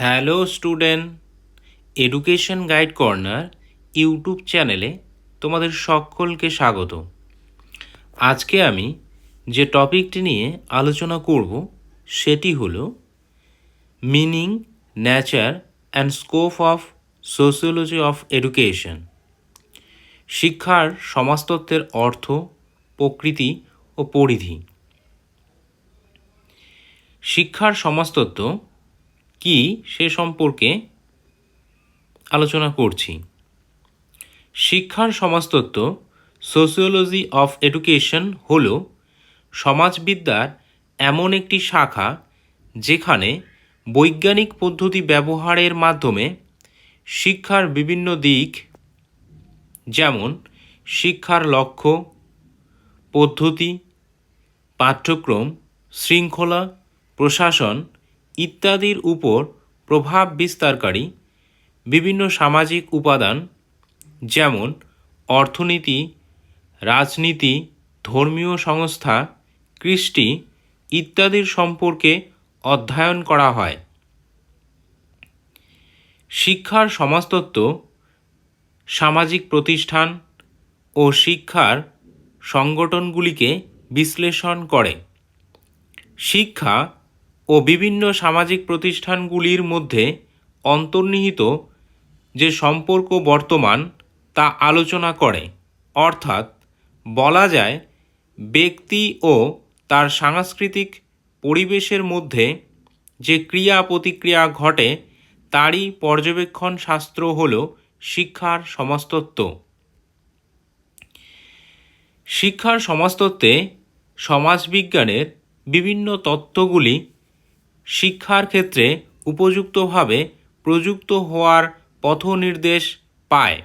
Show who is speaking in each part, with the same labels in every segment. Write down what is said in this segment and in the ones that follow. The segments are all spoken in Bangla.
Speaker 1: Hello student education guide corner YouTube চ্যানেলে তোমাদের সকলকে স্বাগত। আজকে আমি যে টপিকটি নিয়ে আলোচনা করব, সেটি হল meaning nature and scope of sociology of education শিক্ষার সমাজতত্ত্বের অর্থ, প্রকৃতি ও পরিধি। শিক্ষার সমাজতত্ত্ব কি সে সম্পর্কে আলোচনা করছি। শিক্ষার সমাজতত্ত্ব সোসিওলজি অফ এডুকেশন হল সমাজবিদ্যার এমন একটি শাখা যেখানে বৈজ্ঞানিক পদ্ধতি ব্যবহারের মাধ্যমে শিক্ষার বিভিন্ন দিক যেমন শিক্ষার লক্ষ্য, পদ্ধতি, পাঠ্যক্রম, শৃঙ্খলা, প্রশাসন ইত্যাদির উপর প্রভাব বিস্তারকারী বিভিন্ন সামাজিক উপাদান, যেমন অর্থনীতি, রাজনীতি, ধর্মীয় সংস্থা, কৃষ্টি ইত্যাদির সম্পর্কে অধ্যয়ন করা হয়। শিক্ষার সমাজতত্ত্ব, সামাজিক প্রতিষ্ঠান ও শিক্ষার সংগঠনগুলিকে বিশ্লেষণ করে। শিক্ষা ও বিভিন্ন সামাজিক প্রতিষ্ঠানগুলির মধ্যে অন্তর্নিহিত যে সম্পর্ক বর্তমান তা আলোচনা করে। অর্থাৎ বলা যায়, ব্যক্তি ও তার সাংস্কৃতিক পরিবেশের মধ্যে যে ক্রিয়া প্রতিক্রিয়া ঘটে, তারই পর্যবেক্ষণ শাস্ত্র হল শিক্ষার সমাজতত্ত্ব শিক্ষার সমাজতত্ত্বে সমাজবিজ্ঞানের বিভিন্ন তত্ত্বগুলি শিক্ষার ক্ষেত্রে উপযুক্তভাবে প্রযুক্ত হওয়ার পথনির্দেশ পায়।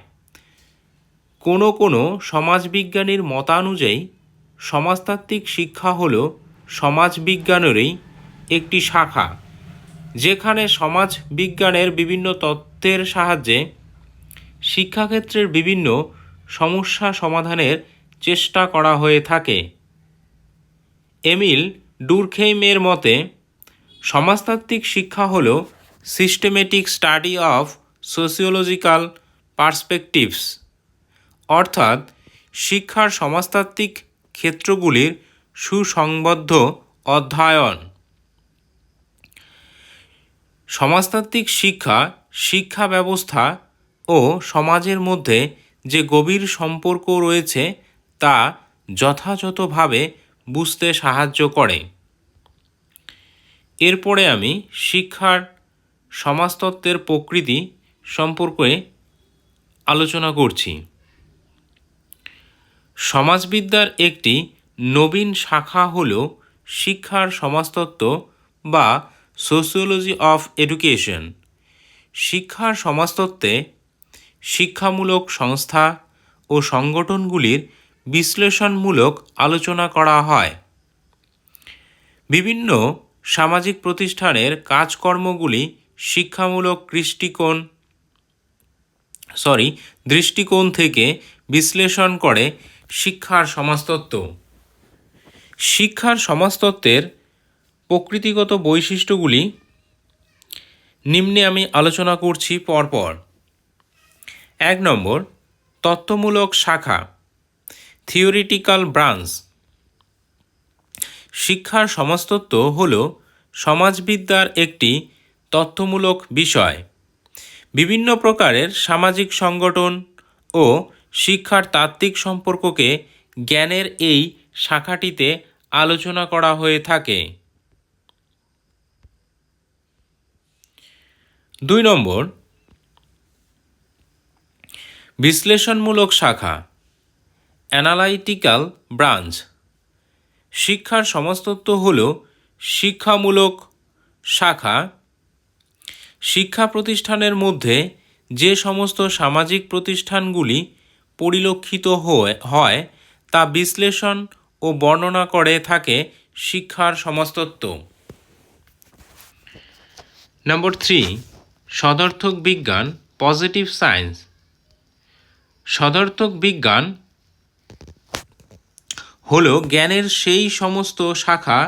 Speaker 1: কোনো কোনো সমাজবিজ্ঞানীর মতানুযায়ী, সমাজতাত্ত্বিক শিক্ষা হল সমাজবিজ্ঞানেরই একটি শাখা, যেখানে সমাজ বিজ্ঞানের বিভিন্ন তত্ত্বের সাহায্যে শিক্ষাক্ষেত্রের বিভিন্ন সমস্যা সমাধানের চেষ্টা করা হয়ে থাকে। এমিল ডুরখেইমের মতে সমাজতাত্ত্বিক শিক্ষা হল systematic study of sociological perspectives অর্থাৎ শিক্ষার সমাজতাত্ত্বিক ক্ষেত্রগুলির সুসংবদ্ধ অধ্যয়ন। সমাজতাত্ত্বিক শিক্ষা শিক্ষা ব্যবস্থা ও সমাজের মধ্যে যে গভীর সম্পর্ক রয়েছে তা যথাযথভাবে বুঝতে সাহায্য করে। এরপরে আমি শিক্ষার সমাজতত্ত্বের প্রকৃতি সম্পর্কে আলোচনা করছি। সমাজবিদ্যার একটি নবীন শাখা হল শিক্ষার সমাজতত্ত্ব বা সোসিওলজি অফ এডুকেশন শিক্ষার সমাজতত্ত্বে শিক্ষামূলক সংস্থা ও সংগঠনগুলির বিশ্লেষণমূলক আলোচনা করা হয়। বিভিন্ন সামাজিক প্রতিষ্ঠানের কাজকর্মগুলি শিক্ষামূলক দৃষ্টিকোণ সরি দৃষ্টিকোণ থেকে বিশ্লেষণ করে শিক্ষার সমাজতত্ত্ব। শিক্ষার সমাজতত্ত্বের প্রকৃতিগত বৈশিষ্ট্যগুলি নিম্নে আমি আলোচনা করছি পরপর। এক নম্বর তত্ত্বমূলক শাখা থিওরিটিক্যাল ব্রাঞ্চ শিক্ষার সমাজতত্ত্ব হল সমাজবিদ্যার একটি তথ্যমূলক বিষয়। বিভিন্ন প্রকারের সামাজিক সংগঠন ও শিক্ষার তাত্ত্বিক সম্পর্ককে জ্ঞানের এই শাখাটিতে আলোচনা করা হয়ে থাকে। দুই নম্বর, বিশ্লেষণমূলক শাখা, অ্যানালাইটিক্যাল ব্রাঞ্চ। শিক্ষার সমস্তত্ব হল শিক্ষামূলক শাখা। শিক্ষা প্রতিষ্ঠানের মধ্যে যে সমস্ত সামাজিক প্রতিষ্ঠানগুলি পরিলক্ষিত হয় তা বিশ্লেষণ ও বর্ণনা করে থাকে শিক্ষার সমস্তত্ব। নম্বর থ্রি সদর্থক বিজ্ঞান পজিটিভ সায়েন্স সদর্থক বিজ্ঞান হল জ্ঞানের সেই সমস্ত শাখা,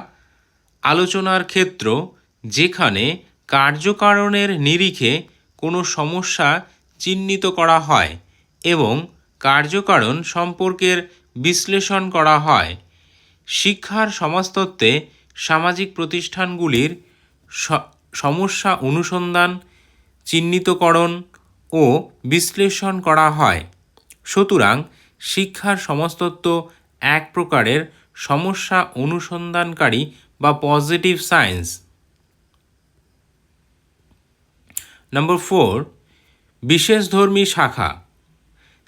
Speaker 1: আলোচনার ক্ষেত্র, যেখানে কার্যকারণের নিরিখে কোনো সমস্যা চিহ্নিত করা হয় এবং কার্যকারণ সম্পর্কের বিশ্লেষণ করা হয়। শিক্ষার সমাজতত্ত্বে সামাজিক প্রতিষ্ঠানগুলির সমস্যা অনুসন্ধান, চিহ্নিতকরণ ও বিশ্লেষণ করা হয়। সুতরাং শিক্ষার সমাজতত্ত্ব এক প্রকারের সমস্যা অনুসন্ধানকারী বা পজিটিভ সায়েন্স নম্বর ফোর বিশেষধর্মী শাখা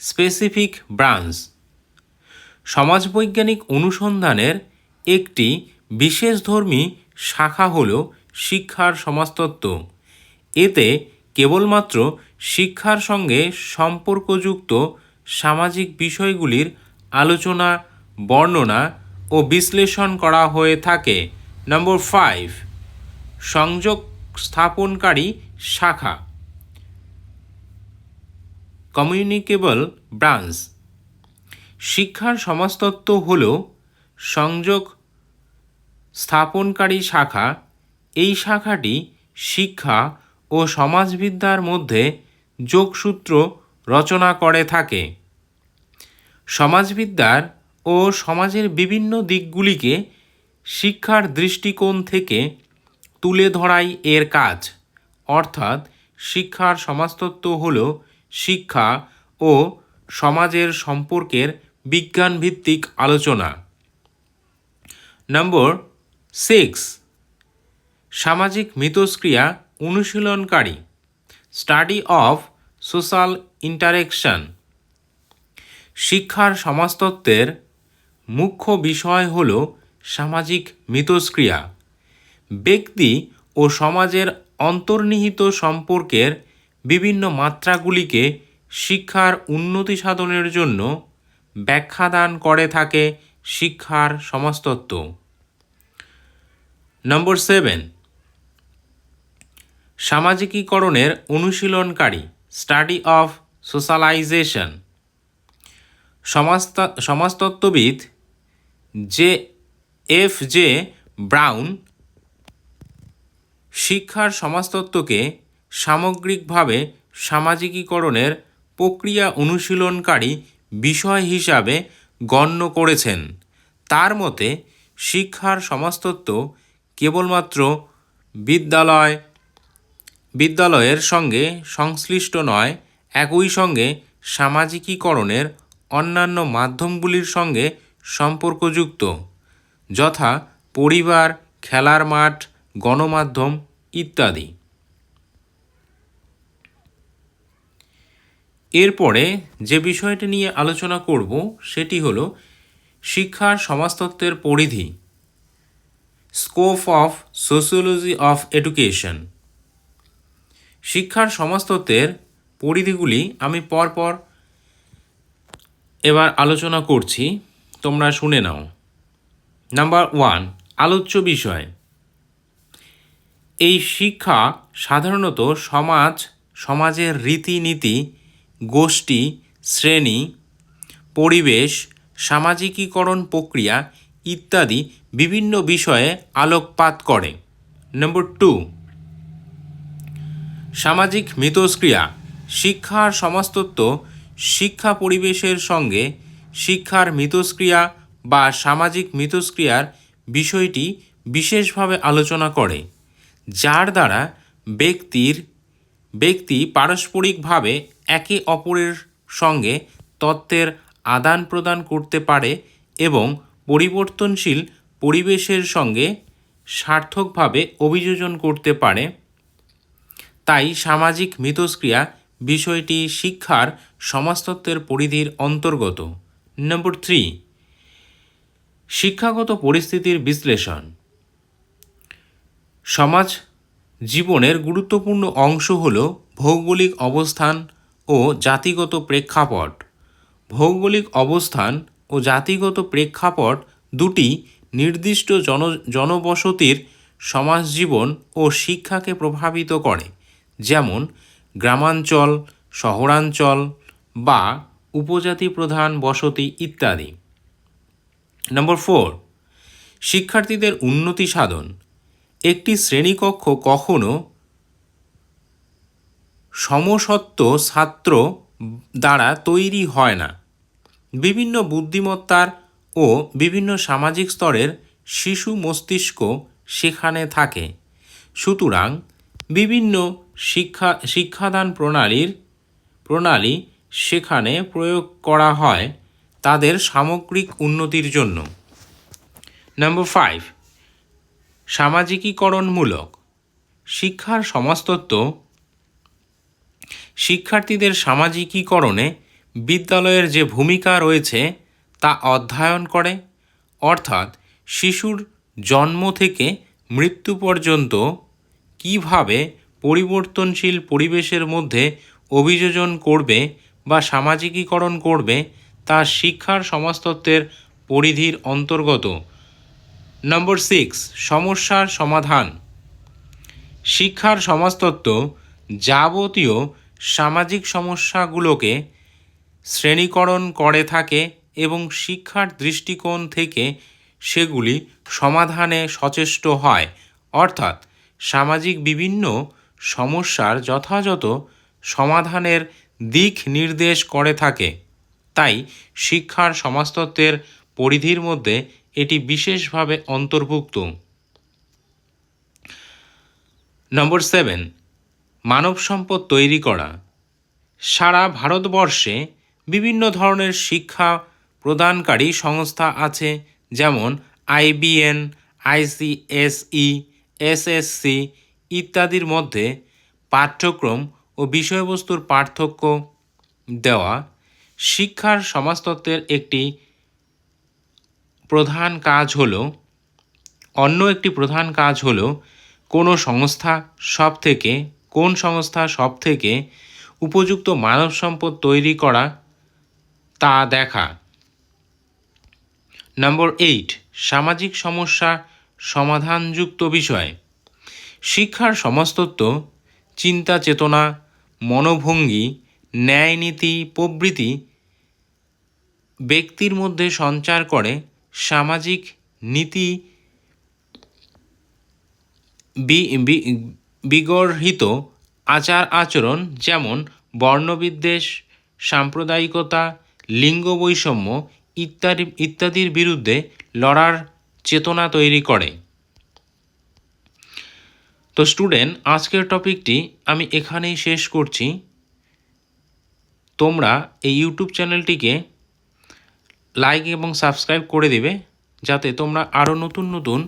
Speaker 1: স্পেসিফিক ব্রাঞ্চ সমাজবৈজ্ঞানিক অনুসন্ধানের একটি বিশেষধর্মী শাখা হল শিক্ষার সমাজতত্ত্ব। এতে কেবলমাত্র শিক্ষার সঙ্গে সম্পর্কযুক্ত সামাজিক বিষয়গুলির আলোচনা বর্ণনা ও বিশ্লেষণ করা হয়ে থাকে। নম্বর ফাইভ সংযোগ স্থাপনকারী শাখা। Communicable branch. শিক্ষার সমাজতত্ত্ব হল সংযোগ স্থাপনকারী শাখা। এই শাখাটি শিক্ষা ও সমাজবিদ্যার মধ্যে যোগসূত্র রচনা করে থাকে। সমাজবিদ্যার ও সমাজের বিভিন্ন দিকগুলিকে শিক্ষার দৃষ্টিকোণ থেকে তুলে ধরাই এর কাজ। অর্থাৎ শিক্ষার সমাজতত্ত্ব হল শিক্ষা ও সমাজের সম্পর্কের বিজ্ঞানভিত্তিক আলোচনা। Number six. সামাজিক মিথস্ক্রিয়া অনুশীলনকারী। Study of social interaction. শিক্ষার সমাজতত্ত্বের মুখ্য বিষয় হল সামাজিক মিথস্ক্রিয়া। ব্যক্তি ও সমাজের অন্তর্নিহিত সম্পর্কের বিভিন্ন মাত্রাগুলিকে শিক্ষার উন্নতি সাধনের জন্য ব্যাখ্যাদান করে থাকে শিক্ষার সমাজতত্ত্ব। Number seven. সামাজিকীকরণের অনুশীলনকারী, স্টাডি অফ সোশ্যালাইজেশন। সমাজতা, সমাজতত্ত্ববিদ জে এফ জে ব্রাউন শিক্ষার সমাজতত্ত্বকে সামগ্রিকভাবে সামাজিকীকরণের প্রক্রিয়া অনুশীলনকারী বিষয় হিসাবে গণ্য করেছেন। তার মতে, শিক্ষার সমাজতত্ত্ব কেবলমাত্র বিদ্যালয়, বিদ্যালয়ের সঙ্গে সংশ্লিষ্ট নয়, একই সঙ্গে সামাজিকীকরণের অন্যান্য মাধ্যমগুলির সঙ্গে সম্পর্কযুক্ত, যথা পরিবার, খেলার মাঠ, গণমাধ্যম ইত্যাদি। এরপরে যে বিষয়টি নিয়ে আলোচনা করব, সেটি হলো শিক্ষার সমাজতত্ত্বের পরিধি, scope of sociology of education. শিক্ষার সমাজতত্ত্বের পরিধিগুলি আমি পরপর এবার আলোচনা করছি। তোমরা শুনে নাও। নাম্বার ওয়ান আলোচ্য বিষয়। এই শিক্ষা সাধারণত সমাজ, সমাজের রীতিনীতি, গোষ্ঠী, শ্রেণি, পরিবেশ, সামাজিকীকরণ প্রক্রিয়া ইত্যাদি বিভিন্ন বিষয়ে আলোকপাত করে। নম্বর টু সামাজিক মিথস্ক্রিয়া। শিক্ষার সমাজতত্ত্ব শিক্ষা পরিবেশের সঙ্গে শিক্ষার মিথস্ক্রিয়া বা সামাজিক মিথস্ক্রিয়ার বিষয়টি বিশেষভাবে আলোচনা করে, যার দ্বারা ব্যক্তির, ব্যক্তি পারস্পরিকভাবে একে অপরের সঙ্গে তত্ত্বের আদান প্রদান করতে পারে এবং পরিবর্তনশীল পরিবেশের সঙ্গে সার্থকভাবে অভিযোজন করতে পারে। তাই সামাজিক মিথস্ক্রিয়া বিষয়টি শিক্ষার সমাজতত্ত্বের পরিধির অন্তর্গত। নম্বর থ্রি শিক্ষাগত পরিস্থিতির বিশ্লেষণ। সমাজ জীবনের গুরুত্বপূর্ণ অংশ হল ভৌগোলিক অবস্থান ও জাতিগত প্রেক্ষাপট। ভৌগোলিক অবস্থান ও জাতিগত প্রেক্ষাপট দুটি নির্দিষ্ট জন, জনবসতির সমাজ জীবন ও শিক্ষাকে প্রভাবিত করে। যেমন, গ্রামাঞ্চল, শহরাঞ্চল বা উপজাতি প্রধান বসতি ইত্যাদি। নম্বর ফোর শিক্ষার্থীদের উন্নতি সাধন। একটি শ্রেণীকক্ষ কখনো সমসত্ব ছাত্র দ্বারা তৈরি হয় না। বিভিন্ন বুদ্ধিমত্তার ও বিভিন্ন সামাজিক স্তরের শিশু মস্তিষ্ক সেখানে থাকে। সুতরাং বিভিন্ন শিক্ষা, শিক্ষাদান প্রণালীর, প্রণালী সেখানে প্রয়োগ করা হয় তাদের সামগ্রিক উন্নতির জন্য। নম্বর ফাইভ সামাজিকীকরণমূলক। শিক্ষার সমাজতত্ত্ব। শিক্ষার্থীদের সামাজিকীকরণে বিদ্যালয়ের যে ভূমিকা রয়েছে তা অধ্যয়ন করে, অর্থাৎ শিশুর জন্ম থেকে মৃত্যু পর্যন্ত কীভাবে পরিবর্তনশীল পরিবেশের মধ্যে অভিযোজন করবে বা সামাজিকীকরণ করবে, তা শিক্ষার সমাজতত্ত্বের পরিধির অন্তর্গত। নম্বর সিক্স সমস্যার সমাধান। শিক্ষার সমাজতত্ত্ব যাবতীয় সামাজিক সমস্যাগুলোকে শ্রেণীকরণ করে থাকে এবং শিক্ষার দৃষ্টিকোণ থেকে সেগুলি সমাধানে সচেষ্ট হয়। অর্থাৎ সামাজিক বিভিন্ন সমস্যার যথাযথ সমাধানের দিক নির্দেশ করে থাকে। তাই শিক্ষার সমাজতত্ত্বের পরিধির মধ্যে এটি বিশেষভাবে অন্তর্ভুক্ত। নম্বর সেভেন, মানব সম্পদ তৈরি করা। সারা ভারতবর্ষে বিভিন্ন ধরনের শিক্ষা প্রদানকারী সংস্থা আছে, যেমন আইবিএন, আইসিএসই, এসএসসি ইত্যাদির মধ্যে পাঠ্যক্রম ও বিষয়বস্তুর পার্থক্য দেওয়া শিক্ষার সমাজতত্ত্বের একটি প্রধান কাজ হল, অন্য একটি প্রধান কাজ হল কোনো সংস্থা সব থেকে কোন সংস্থা সব থেকে উপযুক্ত মানব সম্পদ তৈরি করা তা দেখা। নম্বর এইট, সামাজিক সমস্যা সমাধানযুক্ত বিষয়। শিক্ষার সমাজতত্ত্ব চিন্তা চেতনা মনোভঙ্গি, ন্যায়নীতি প্রভৃতি ব্যক্তির মধ্যে সঞ্চার করে সামাজিক নীতি বিগর্হিত আচার আচরণ যেমন বর্ণবিদ্বেষ, সাম্প্রদায়িকতা, লিঙ্গ বৈষম্য ইত্যাদি, ইত্যাদির বিরুদ্ধে লড়ার চেতনা তৈরি করে। তো স্টুডেন্ট আজকের টপিকটি আমি এখানেই শেষ করছি। তোমরা এই ইউটিউব চ্যানেলটিকে লাইক এবং সাবস্ক্রাইব করে দেবে, যাতে তোমরা আরও নতুন নতুন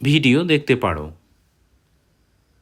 Speaker 1: ভিডিও দেখতে পারো।